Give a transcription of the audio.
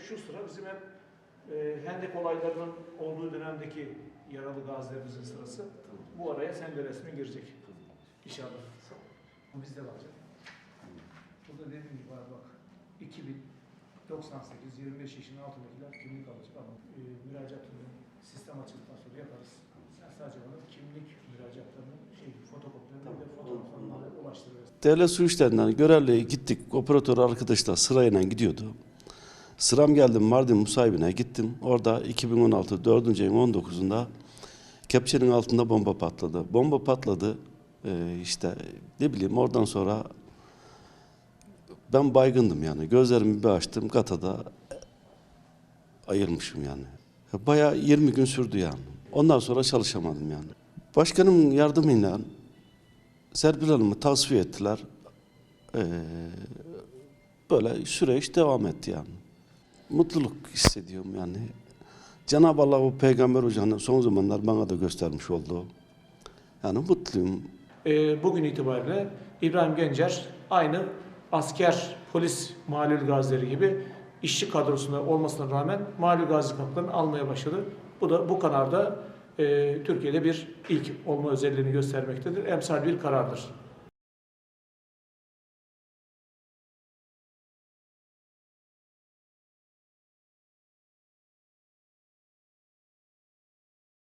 şu sıra bizim hep e, Hendek olaylarının olduğu dönemdeki yaralı gazilerimizin sırası. Bu araya sen de resmin girecek. İnşallah. Bu bizde var canım. Burada dediğim gibi var bak. 2098, 25 yaşının altındakiler kimlik alacak ama e, müracaatını sistem açıldıktan sonra yaparız. Sen sadece bana kimlik müracaatlarının şey, fotokopilerini ve fotoğraflarını ulaştırırız. Devlet su işlerinden görevliye gittik. Operatör arkadaşlar sırayla gidiyordu. Sıram geldim Mardin Musayibine gittim. Orada 2016 4. ayın 19'unda kepçenin altında bomba patladı. Bomba patladı. Ee, işte ne bileyim oradan sonra ben baygındım yani. Gözlerimi bir açtım. Gatada ayırmışım yani. Bayağı 20 gün sürdü yani. Ondan sonra çalışamadım yani. Başkanımın yardımıyla Serpil Hanım'ı tasfiye ettiler. Ee, böyle süreç devam etti yani. Mutluluk hissediyorum yani. Cenab-ı Allah o Peygamber Hoca'nın son zamanlar bana da göstermiş olduğu. Yani mutluyum. E, bugün itibariyle İbrahim Gencer aynı asker, polis malul gazileri gibi işçi kadrosunda olmasına rağmen malul gazi haklarını almaya başladı. Bu da bu kararda e, Türkiye'de bir ilk olma özelliğini göstermektedir. Emsal bir karardır.